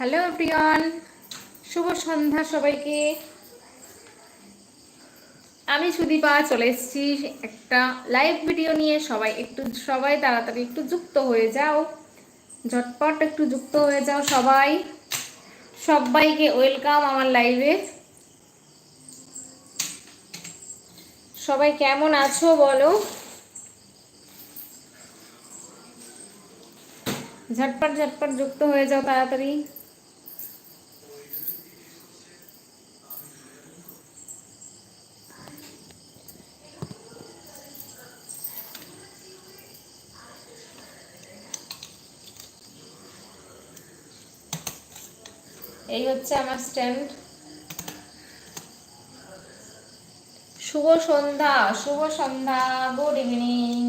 Hello প্রিয়ন শুভ সন্ধ্যা সবাইকে। আমি সুদীপা, চলে এসেছি একটা লাইভ ভিডিও নিয়ে। সবাই একটু, সবাই তাড়াতাড়ি একটু যুক্ত হয়ে যাও। ঝটপট একটু যুক্ত হয়ে যাও সবাই। সবাইকে ওয়েলকাম আমার লাইভে সবাই কেমন আছো বলো? ঝটপট ঝটপট যুক্ত হয়ে যাও তাড়াতাড়ি। এই হচ্ছে আমার স্ট্যান্ড শুভ সন্ধ্যা শুভ সন্ধ্যা গুড ইভিনিং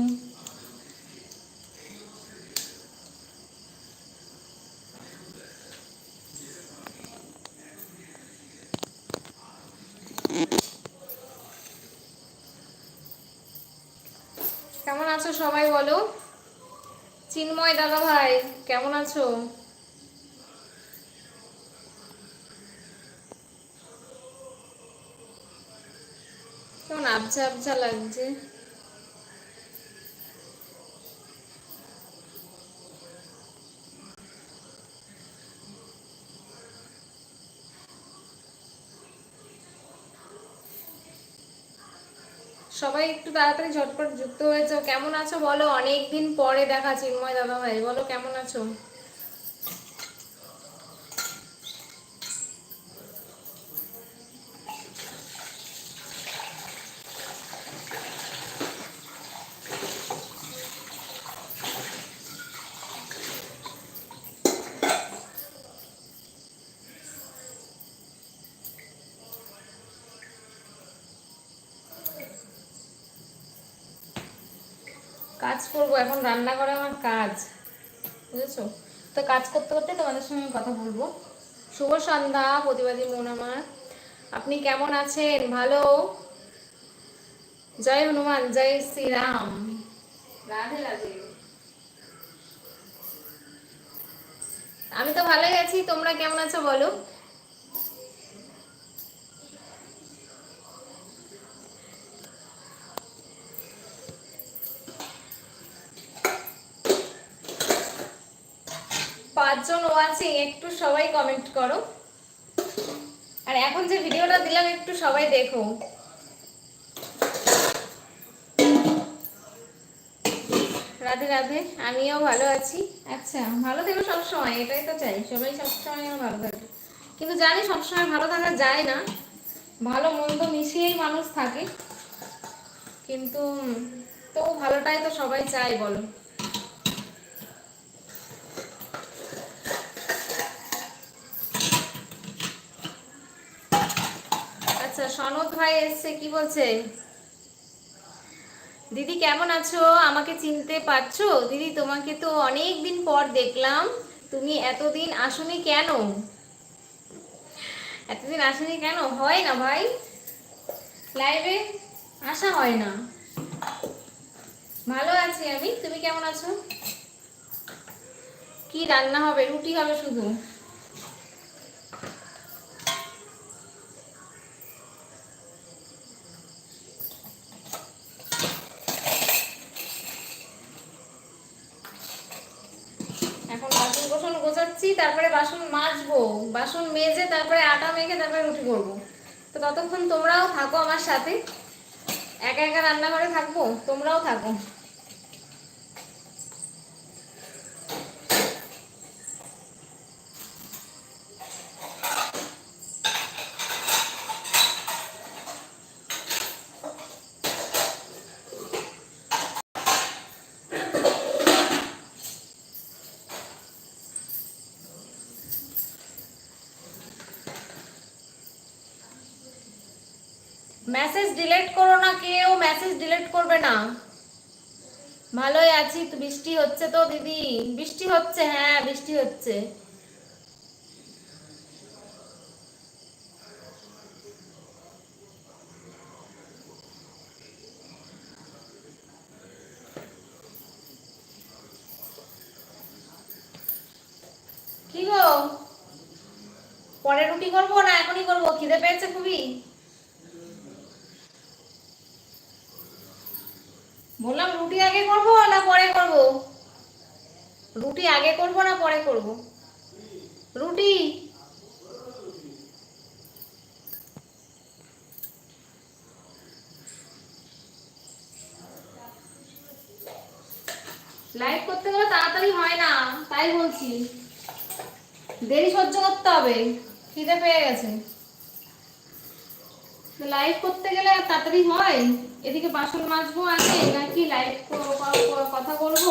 কেমন আছো সবাই বলো? চিন্ময় দাদা ভাই, কেমন আছো? আবঝা আবঝা লাগছে। সবাই একটু তাড়াতাড়ি ঝটপট যুক্ত হয়েছে। কেমন আছো বলো? অনেকদিন পরে দেখা চিন্ময় দাদা ভাই বলো, কেমন আছো? কাজ করব, এখন রান্না করা আমার কাজ। বুঝেছ? তো কাজ করতে করতে তোমাদের সঙ্গে কথা বলব। শুভ সন্ধ্যা, প্রতিবাদী মন আমার। আপনি কেমন আছেন? ভালো? জয় হনুমান, জয় শ্রীরাম। রাধে রাধে। আমি তো ভালোই আছি, তোমরা কেমন আছো বলো? পাঁচজন ওয়াচিং একটু সবাই কমেন্ট করো। আর এখন যে ভিডিওটা দিলাম, একটু সবাই দেখো। রাধে রাধে, আমিও ভালো আছি। আচ্ছা ভালো থেকো সবসময়, এটাই তো চাই, সবাই সবসময় ভালো থাকে। কিন্তু জানি সবসময় ভালো থাকা যায় না। ভালো, মন্দ মিশিয়েই মানুষ থাকে। কিন্তু তো ভালোটাই তো সবাই চাই বলো। আচ্ছা সনদ ভাই এসছে, কি বলছে? দিদি কেমন আছো? আমাকে চিনতে পারছ? দিদি, তোমাকে তো অনেক দিন পর দেখলাম। তুমি এতদিন আসনি কেন? এতদিন আসনি কেন? হয় না ভাই। লাইভে আসা হয় না। ভালো আছি আমি। তুমি কেমন আছো? কি রান্না হবে? রুটি হবে শুধু এখন বাসন কোসন গোছাচ্ছি তারপরে বাসন মাজবো বাসন মেজে তারপরে আটা মেখে তারপরে রুটি করব। তো ততক্ষণ তোমরাও থাকো আমার সাথে। একা একা রান্নাঘরে থাকব? তোমরাও থাকো মেসেজ ডিলিট করো না, কেউ মেসেজ ডিলিট করবে না। ভালোই আছি বৃষ্টি হচ্ছে তো দিদি। বৃষ্টি হচ্ছে হ্যাঁ বৃষ্টি হচ্ছে। কি গো? পরে রুটি করব না, এখনই করব? খিদে পেয়েছে খুবই বললাম রুটি আগে করব না পরে করব? রুটি আগে করব না পরে করব? রুটি? লাইভ করতে গেলে তাড়াতাড়ি হয় না, তাই বলছি। দেরি সহ্য করতে হবে, খিদে পেয়ে গেছে। লাইভ করতে গেলে তাড়াতাড়ি হয়? এদিকে বাসন মাজবো আগে, নাকি লাইভ কথা বলব?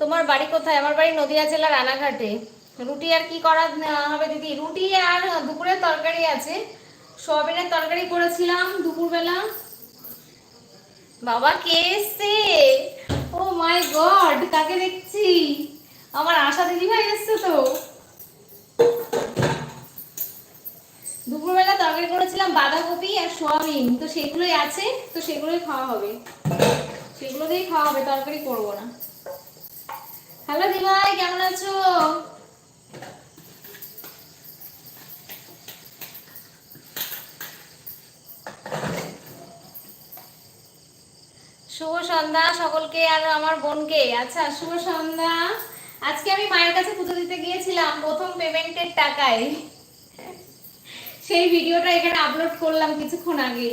তোমার বাড়ি কোথায়? আমার বাড়ি নদিয়া জেলা রানাঘাটে। রুটি আর কি করা হবে দিদি? রুটি আর দুপুরের তরকারি আছে। সোয়াবিনের তরকারি করেছিলাম দুপুরবেলা। বাবা, কে এসছে? ও মাই গড, কাকে দেখছি? আমার আশা দিদি ভাই এসছে তো। দুপুরবেলা তরকারি করেছিলাম বাঁধাকপি আর সোয়াবিন। তো সেগুলোই আছে, তো সেগুলোই খাওয়া হবে। সেগুলো দিয়েই খাওয়া হবে, তরকারি করব না। হ্যালো দিভাই, কেমন আছো? শুভ সন্ধ্যা সকলকে আর আমার বোনকে। আচ্ছা শুভ সন্ধ্যা। আজকে আমি মায়ের কাছে পুজো দিতে গিয়েছিলাম প্রথম পেমেন্টের টাকায়। সেই ভিডিওটা এখানে আপলোড করলাম কিছুক্ষণ আগে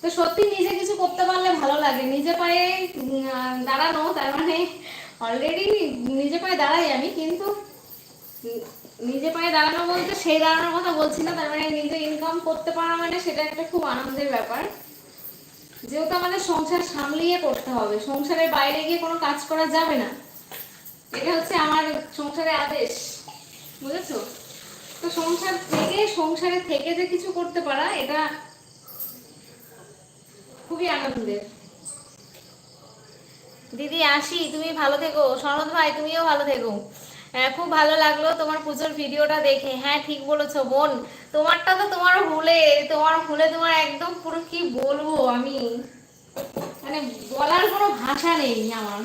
তো সত্যি নিজে কিছু করতে পারলে ভালো লাগে। নিজে পায়ে দাঁড়ানো, তার মানে অলরেডি নিজে পায়ে দাঁড়াই আমি, কিন্তু নিজে পায়ে দাঁড়ানো বলতে সেই দাঁড়ানোর কথা বলছি না, তার মানে নিজে ইনকাম করতে পারা মানে সেটা একটা খুব আনন্দের ব্যাপার। যেহেতু আমাদের সংসার সামলিয়ে করতে হবে, সংসারের বাইরে গিয়ে কোনো কাজ করা যাবে না। এটা হচ্ছে আমার সংসারের আদেশ। বুঝেছ? তো সংসার থেকে, সংসারে থেকে যে কিছু করতে পারা, এটা খুবই আনন্দের। দিদি, আসি। তুমি ভালো থেকো। শরৎ ভাই, তুমিও ভালো থেকো। হ্যাঁ খুব ভালো লাগল তোমার পুজোর ভিডিওটা দেখে। হ্যাঁ ঠিক বলেছ, বোন। তোমারটা তো তোমার ভুলে তোমার ভুলে তোমার একদম পুরো কি বলব আমি? মানে বলার কোনো ভাষা নেই আমার।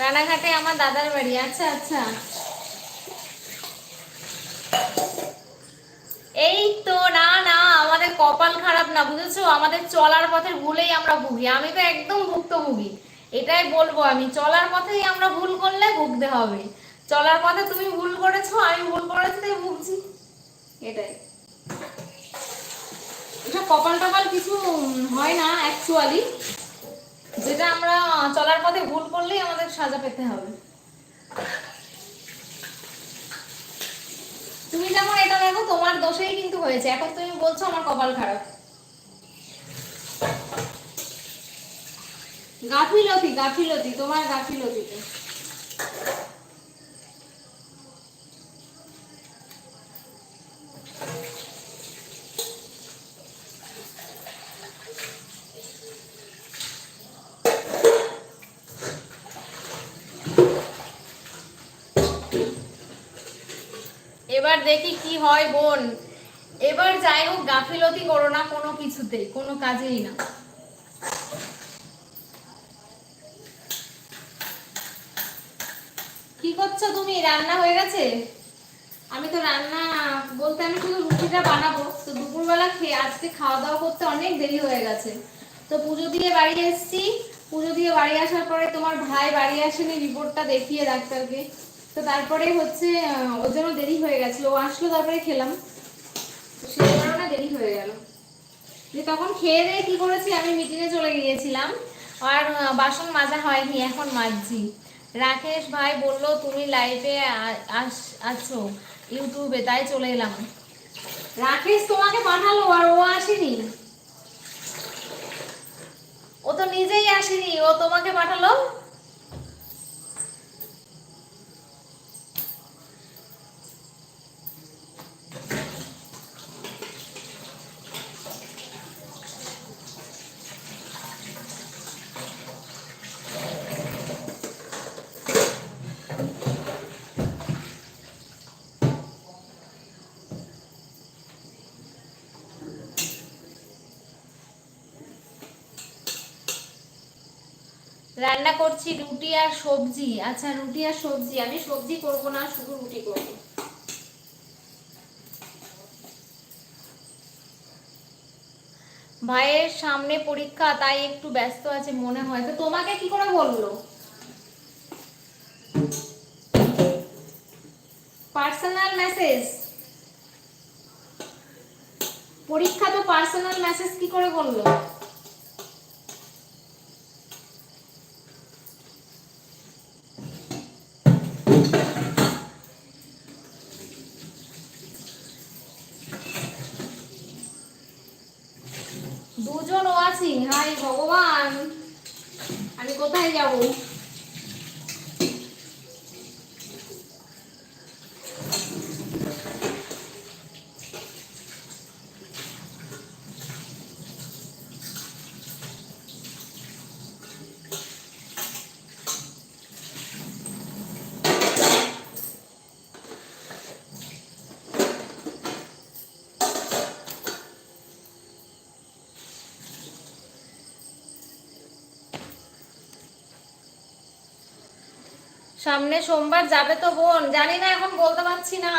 রানাঘাটে আমার দাদার বাড়ি। আচ্ছা আচ্ছা। এই তো, না না, আমাদের কপাল খারাপ না, বুঝেছ? আমাদের চলার পথের ভুলেই আমরা ভুগি। আমি তো একদম ভুক্তভোগী। এটাই বলব আমি, চলার পথেই আমরা ভুল করলে ভুগতে হবে। চলার পথে তুমি ভুল করেছ, আমি ভুল করেছি, তাই ভুগছি। এটাই। এটা কপাল টপাল কিছু হয় না অ্যাকচুয়ালি যেটা আমরা চলার পথে ভুল করলেই আমাদের সাজা পেতে হবে। তুমি যেমন এটা দেখো, তোমার দোষেই কিন্তু হয়েছে। এখন তুমি বলছো আমার কপাল খারাপ। গাফিলতি গাফিলতি, তোমার গাফিলতিতে এবার দেখি কি হয় বোন? এবার যাই হোক, গাফিলতি করো না কোনো কিছুতে, কোনো কাজেই না। কি করছ তুমি? রান্না হয়ে গেছে? আমি তো রান্না বলতে আমি শুধু রুটিটা বানাবো। তো দুপুরবেলা খেয়ে আজকে খাওয়া দাওয়া করতে অনেক দেরি হয়ে গেছে। তো পুজো দিয়ে বাড়ি এসেছি। পুজো দিয়ে বাড়ি আসার পরে তোমার ভাই বাড়ি আসেনি রিপোর্টটা দেখিয়ে ডাক্তারকে। তো তারপরে হচ্ছে ওর জন্য দেরি হয়ে গেছিল। ও আসলো, তারপরে খেলাম। সেই কারণে দেরি হয়ে গেল। যে তখন খেয়ে দিয়ে কি করেছি, আমি মিটিংয়ে চলে গিয়েছিলাম। আর বাসন মাজা হয়নি, এখন মাজছি। রাকেশ ভাই বলল, তুমি লাইভে আছো ইউটিউবে, তাই চলে এলাম। রাকেশ তোমাকে পাঠালো, আর ও আসেনি। ও তো নিজেই আসেনি, ও তোমাকে পাঠালো? রান্না করছি রুটি আর সবজি। আচ্ছা রুটি আর সবজি। আমি সবজি করব না, শুধু রুটি করব। ভাইয়ের সামনে পরীক্ষা, তাই একটু ব্যস্ত আছে মনে হয়। তো তোমাকে কি করে বলল? Personal message. পরীক্ষা তো পার্সোনাল মেসেজ কি করে বলল? ওয়াচিং হাই ভগবান। আমি কোথায় যাব? সামনে সোমবার যাবে তো বোন। জানি না এখন, বলতে পারছি না।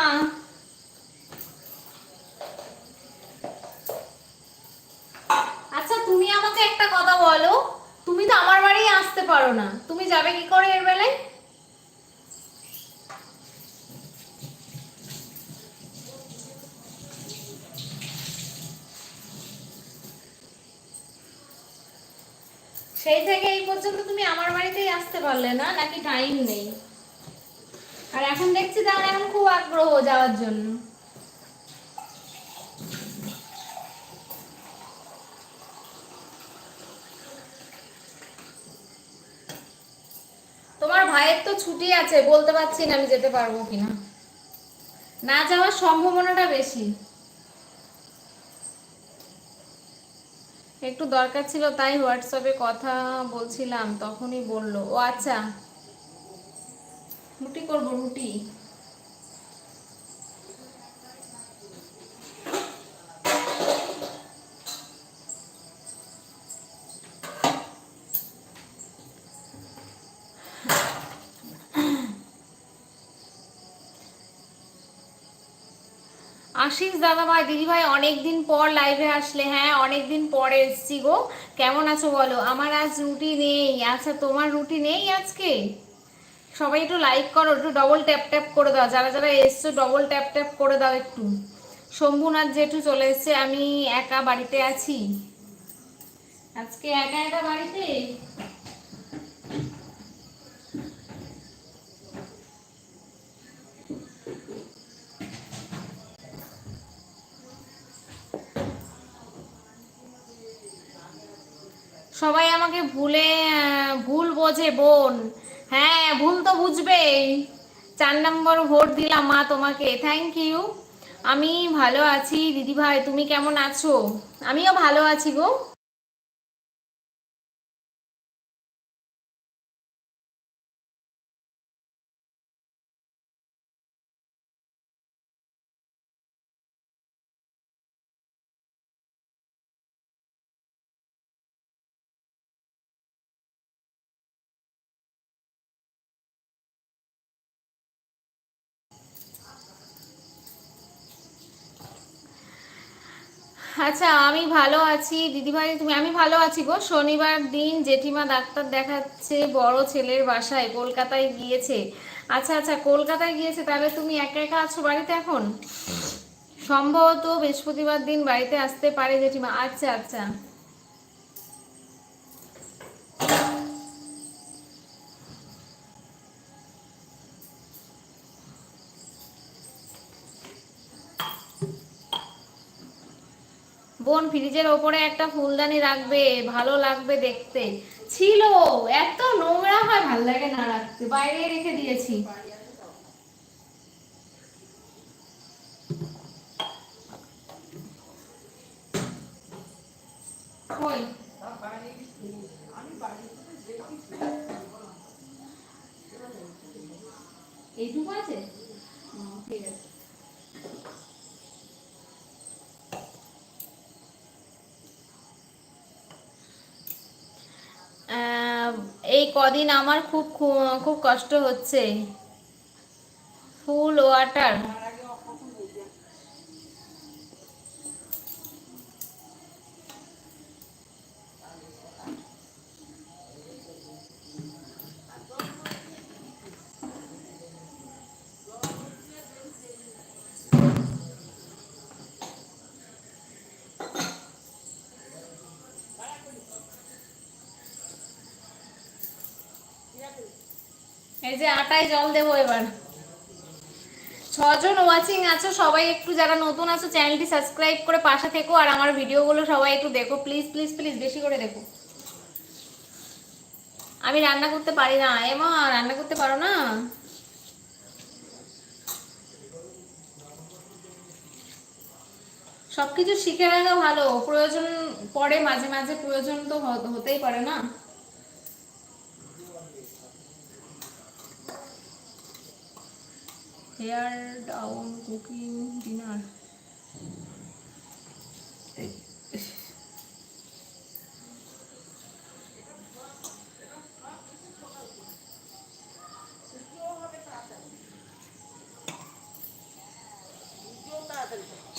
আচ্ছা তুমি আমাকে একটা কথা বলো। তুমি তো আমার বাড়ি আসতে পারো না। তুমি যাবে কি করে এর বেলায়? সেই থেকে এই পর্যন্ত তুমি আমার বাড়িতেই আসতে পারলে না, নাকি টাইম নেই? আর এখন দেখছি তাহলে এখন খুব আগ্রহ যাওয়ার জন্য। তোমার ভাইয়ের তো ছুটি আছে, বলতে পারছি না আমি যেতে পারব কিনা। না যাওয়ার সম্ভাবনাটা বেশি। একটু দরকার ছিল তাই হোয়াটসঅ্যাপে কথা বলছিলাম তখনই বলল ও আচ্ছা। রুটি করব রুটি। আশিস দাদা ভাই দিদি ভাই অনেকদিন পর লাইভে আসলে। হ্যাঁ অনেকদিন পরে এসছি গো। কেমন আছো বলো? আমার আজ রুটি নেই। আচ্ছা তোমার রুটি নেই আজকে? সবাই একটু লাইক করো, একটু ডবল ট্যাপ ট্যাপ করে দাও। যারা যারা এসছো ডবল ট্যাপ ট্যাপ করে দাও একটু। শম্ভুনাথ জেঠু চলে এসছে, আমি একা বাড়িতে আছি। আজকে একা একা বাড়িতে? সবাই আমাকে ভুলে ভুল বোঝে বোন। হ্যাঁ ভুল তো বুঝবেই। চার নম্বর ভোট দিলাম মা তোমাকে। থ্যাংক ইউ আমি ভালো আছি, দিদিভাই, তুমি কেমন আছো? আমিও ভালো আছি গো। আচ্ছা আমি ভালো আছি। দিদিভাই তুমি আমি ভালো আছি গো। শনিবার দিন জেঠিমা ডাক্তার দেখাচ্ছে বড় ছেলের বাসায় কলকাতায় গিয়েছে। আচ্ছা আচ্ছা কলকাতায় গিয়েছে তাহলে তুমি একা একা আছো বাড়িতে এখন? সম্ভবত বৃহস্পতিবার দিন বাড়িতে আসতে পারে জেঠিমা। আচ্ছা আচ্ছা। বোন, ফ্রিজের ওপরে একটা ফুলদানি রাখবে, ভালো লাগবে দেখতে। ছিল, এত নোংরা হয়, ভালো লাগে না রাখতে। বাইরে রেখে দিয়েছি। এইটুকু আছে হুম, ঠিক আছে আহ, এই কদিন আমার খুব খুব কষ্ট হচ্ছে। Full water. এই যে আটায় জল দেবো এবার। ছজন ওয়াচিং আছো, সবাই একটু যারা নতুন আছো চ্যানেলটি সাবস্ক্রাইব করে পাশে থেকো আর আমার ভিডিওগুলো সবাই একটু দেখো। প্লিজ প্লিজ প্লিজ বেশি করে দেখো। আমি রান্না করতে পারি না। এমা রান্না করতে পারো না? সবকিছু শিখে রাখা ভালো। প্রয়োজন পড়ে মাঝে মাঝে প্রয়োজন তো হতেই পারে না। হেয়ার ডাউন কুকিং ডিনার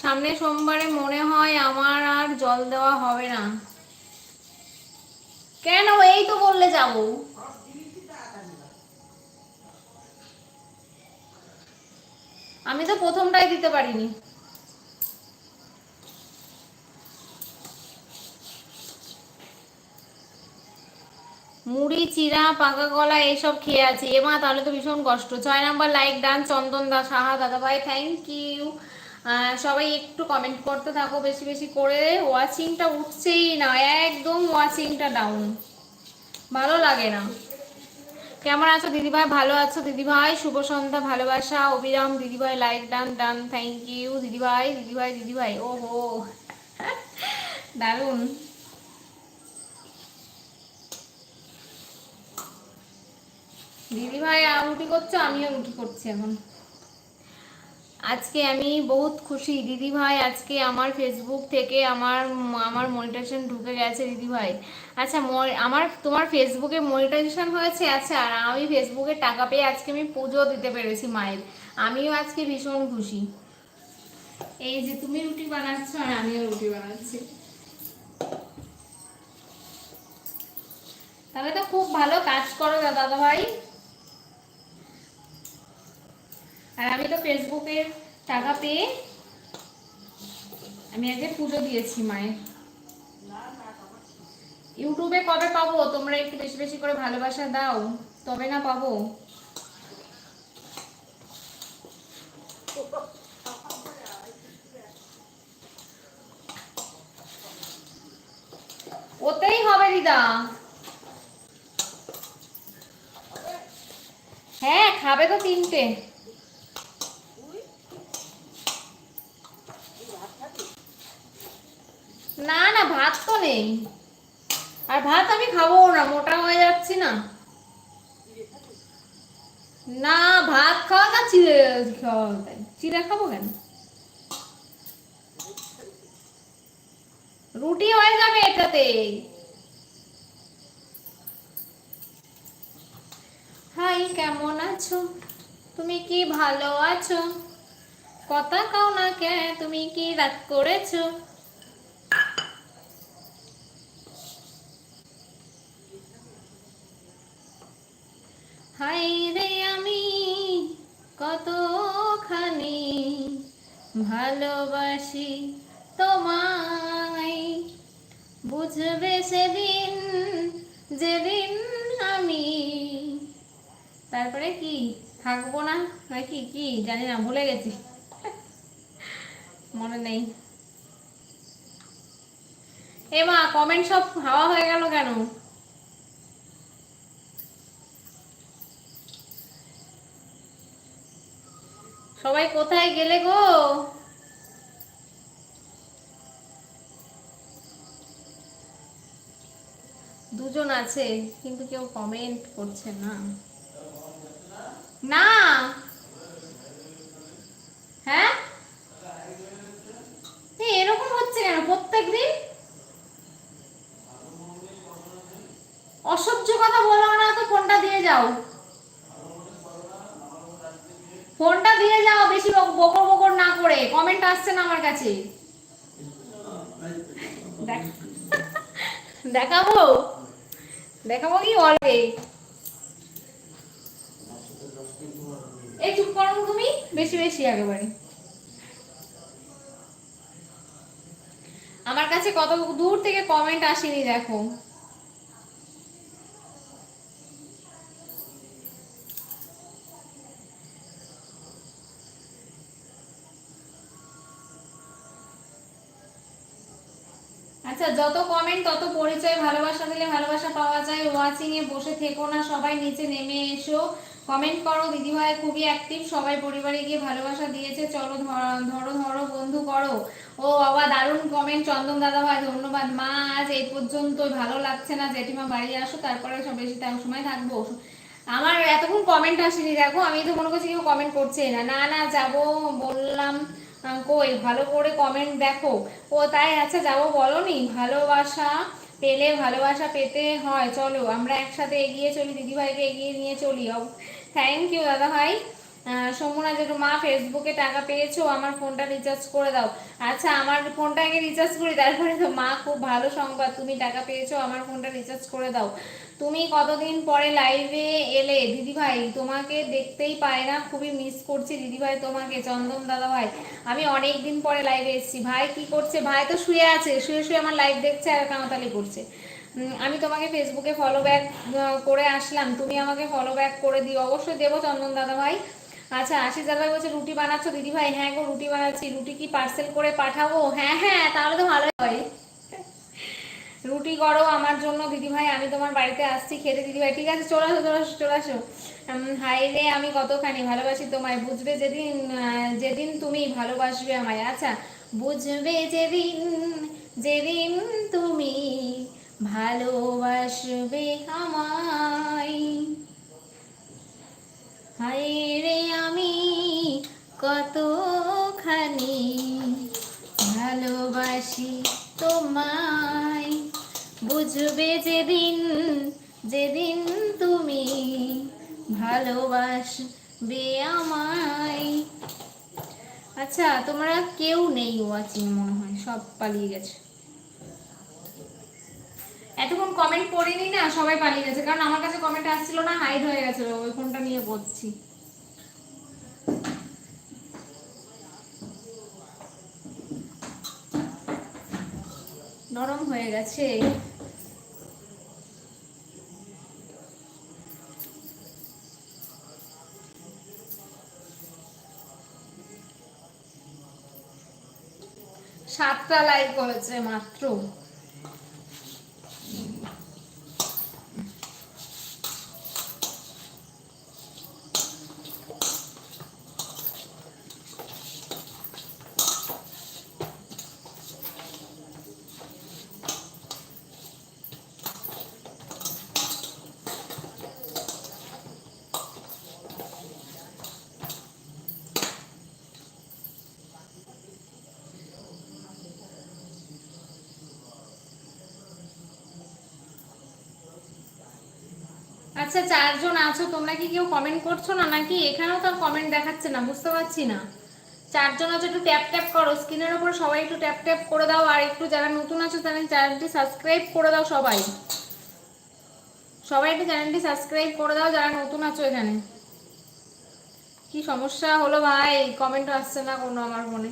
সামনে সোমবারে মনে হয় আমার আর জল দেওয়া হবে না। কেন? এই তো বললে যাব। আমি তো প্রথমটাই দিতে পারিনি। মুড়ি, চিরা, পাকা কলা, এইসব খেয়ে আছি। এমা তাহলে তো ভীষণ কষ্ট। ছয় number like done Chandan da, Saha দাদা ভাই থ্যাংক ইউ সবাই একটু কমেন্ট করতে থাকো বেশি বেশি করে। ওয়াচিংটা উঠছেই না, একদম ওয়াচিংটা ডাউন ভালো লাগে না। কেমন আছো দিদিভাই? ভালো আছো দিদিভাই? শুভ সন্ধ্যা, ভালোবাসা, অবিরাম। দিদিভাই like done done thank you দিদিভাই দিদিভাই দিদিভাই ও হো দারুণ। দিদিভাই উঠি করছ? আমিও উঠি করছি এখন। আজকে আমি বহুত খুশি। দিদি ভাই আজকে আমার ফেসবুক থেকে আমার আমার মনিটাইজেশন ঢুকে গেছে দিদি ভাই আচ্ছা আমার, তোমার ফেসবুকে মনিটাইজেশন হয়েছে? আচ্ছা আর আমি ফেসবুকে টাকা পেয়ে আজকে আমি পুজো দিতে পেরেছি, মায়ের। আমিও আজকে ভীষণ খুশি। এই যে তুমি রুটি বানাচ্ছ আর আমিও রুটি বানাচ্ছি। তাহলে তো খুব ভালো কাজ করো দাদা ভাই আর আমি তো ফেসবুকে টাকা পেয়ে আমি আগে পুজো দিয়েছি মায়ের। ইউটিউবে কবে পাবো? তোমরা একটু বেশি বেশি করে ভালোবাসা দাও, তবে না পাবো। ওতেই হবে দিদা। হ্যাঁ খাবে তো তিনটে। না না, ভাত তো নেই। আর ভাত আমি খাব না, মোটা হয়ে যাচ্ছি না। না, ভাত খাওয়া না, চিড়ে খাওয়া চিড়ে খাব কেন? রুটি হয়ে যাবে এটাতে। হাই, কেমন আছো? তুমি কি ভালো আছো? কথা কাও না কে তুমি কি রাত করেছ হাই রে আমি কতখানি ভালোবাসি তোমায়। বুঝবে সেদিন, যেদিন আমি। তারপরে কি? থাকব না? নাকি কি? জানি না, ভুলে গেছি। মনে নেই। এ মা কমেন্ট সব হাওয়া হয়ে গেল কেন? সবাই কোথায় গেলে গো? দুজন আছে, কিন্তু কেউ কমেন্ট করছে না। না! হ্যাঁ? এরকম হচ্ছে কেন প্রত্যেক দিন? অসহ্য কথা বলো না তো, ফোনটা দিয়ে যাও। ফোনটা দিয়ে যাও, বেশি বক- বকর বকর না করে। কমেন্ট আসছে না আমার কাছে। দেখ- দেখাবো? দেখাবো কি বলবে? এই চুপ করো তুমি, বেশি বেশি একেবারে। আমার কাছে কত দূর থেকে কমেন্ট আসেনি দেখো। আচ্ছা যত কমেন্ট তত পরিচয়, ভালোবাসা দিলে ভালোবাসা পাওয়া যায়। ওয়াচিং এ বসে থেকো না, সবাই নিচে নেমে এসো। কমেন্ট করো, দিদিভাই খুবই অ্যাক্টিভ সবাই পরিবারে গিয়ে ভালোবাসা দিয়েছে। চলো ধরো ধরো বন্ধু করো। ও বাবা, দারুণ কমেন্ট চন্দন দাদা ভাই ধন্যবাদ। মা, আজ এই পর্যন্ত ভালো লাগছে না, জেঠিমা বাড়ি আসো, তারপরে সব বেশি টাইম সময় থাকব। আমার এতক্ষণ কমেন্ট আসেনি, দেখো, আমি তো মনে করছি কেউ কমেন্ট করছে না। না না, যাব, বললাম। কই ভালো করে কমেন্ট দেখো। ও তাই আচ্ছা যাব বলনি? ভালোবাসা পেলে ভালোবাসা পেতে হয়। চলো, আমরা একসাথে এগিয়ে চলি, দিদিভাইকে এগিয়ে নিয়ে চলি। থ্যাংক ইউ দাদা ভাই সমুনা যেটু মা ফেসবুকে টাকা পেয়েছ আমার ফোনটা রিচার্জ করে দাও। আচ্ছা আমার ফোনটা আগে রিচার্জ করি, তারপরে তো মা খুব ভালো সংবাদ, তুমি টাকা পেয়েছ, আমার ফোনটা রিচার্জ করে দাও। তুমি কতদিন পরে লাইভে এলে? দিদিভাই, তোমাকে দেখতেই পাই না, খুবই মিস করছি দিদিভাই তোমাকে, চন্দন দাদা ভাই। আমি অনেক দিন পরে লাইভে এসেছি। ভাই কি করছে? ভাই তো শুয়ে আছে, শুয়ে শুয়ে আমার লাইভ দেখছে আর কামাতালি করছে। আমি তোমাকে ফেসবুকে ফলো ব্যাক করে আসলাম। তুমি আমাকে ফলো ব্যাক করে দিও। অবশ্যই দেবো চন্দন দাদা ভাই। আচ্ছা আশিস দাদা বলছে, রুটি বানাচ্ছো? দিদি ভাই হ্যাঁ গো, রুটি বানাচ্ছি। রুটি কি পার্সেল করে পাঠাবো? হ্যাঁ হ্যাঁ তাহলে তো ভালোই হয়। রুটি করো আমার জন্য দিদি ভাই আমি তোমার বাড়িতে আসছি, খেতে। দিদি ভাই ঠিক আছে, চলে আসো চলে আসো চলে আসো। হাই রে, আমি কতখানি ভালোবাসি তোমায়। বুঝবে যেদিন যেদিন তুমি ভালোবাসবে আমায়। আচ্ছা বুঝবে যেদিন যেদিন তুমি ভালোবাসবে আমায়। হায় রে আমি কতখানি ভালোবাসি তোমায়। বুঝবে যেদিন যেদিন তুমি ভালোবাসবে আমায়। আচ্ছা তোমরা কেউ নেই ওয়াচিং মনে হয়, সব পালিয়ে গেছে। এতক্ষণ কমেন্ট পড়িনি না, সবাই পালিয়ে গেছে। কারণ আমার কাছে কমেন্ট আসছিল না হাইড হয়ে গেছে ওই ফোনটা নিয়ে বলছি। নরম হয়ে গেছে। সাতটা লাইক করেছে মাত্র। আচ্ছা চারজন আছো, তোমরা কি কেউ কমেন্ট করছ না? নাকি এখানেও তো কমেন্ট দেখাচ্ছে না, বুঝতে পারছি না। চারজন আছো, একটু ট্যাপ ট্যাপ করো স্ক্রিনের উপর সবাই একটু ট্যাপ ট্যাপ করে দাও, আর একটু যারা নতুন আছো তারা চ্যানেলটি সাবস্ক্রাইব করে দাও সবাই। সবাই একটু চ্যানেলটি সাবস্ক্রাইব করে দাও, যারা নতুন আছো এখানে। কি সমস্যা হলো ভাই? কমেন্ট আসছে না কোনো আমার মনে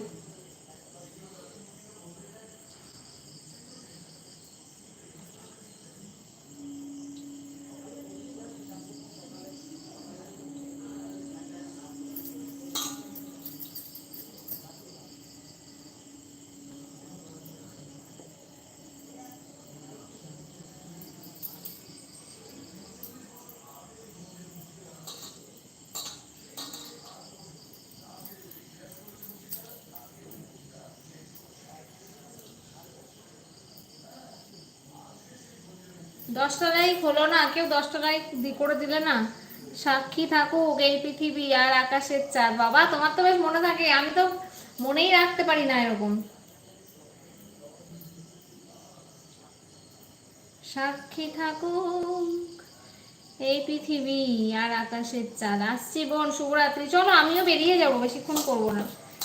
দশটা হলো না, কেউ দশটা লাইক করে দিলে না? সাক্ষী থাকুক এই পৃথিবী আর আকাশের চাঁদ। বাবা, তোমার তো বেশ মনে থাকে, আমি তো মনেই রাখতে পারি না এরকম। সাক্ষী থাকুক এই পৃথিবী আর আকাশের চাঁদ। আসছি বোন, শুভরাত্রি। চলো, আমিও বেরিয়ে যাব, বেশিক্ষণ করব না।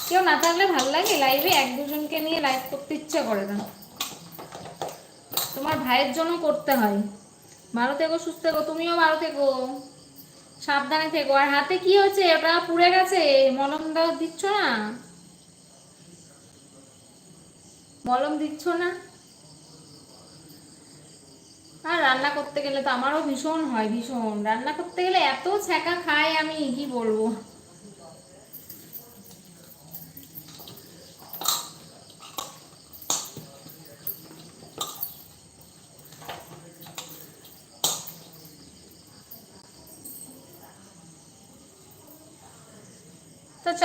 কেউ না থাকলে ভালো লাগে লাইভে এক দুজনকে নিয়ে লাইভ করতে ইচ্ছে করে না। তোমার ভাইয়ের জন্য করতে হয়। ভালো থেকো, সুস্থ থেকো, তুমিও ভালো থেকো। সাবধানে থেকো। আর হাতে কি হচ্ছে ওটা পুড়ে গেছে। মলম দাও, দিচ্ছ না? মলম দিচ্ছ না? আর রান্না করতে গেলে তো আমারও ভীষণ হয়, ভীষণ। রান্না করতে গেলে এত ছ্যাঁকা খাই আমি, কি বলব?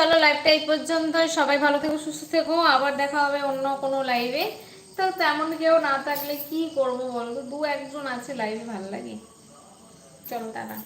চলো লাইভটা এই পর্যন্ত সবাই ভালো থেকো, সুস্থ থেকো। আবার দেখা হবে অন্য কোনো লাইভে তো তেমন কেউ না থাকলে কি করব বলো দু একজন আছে লাইভে ভালো লাগে। চলো, টাটা।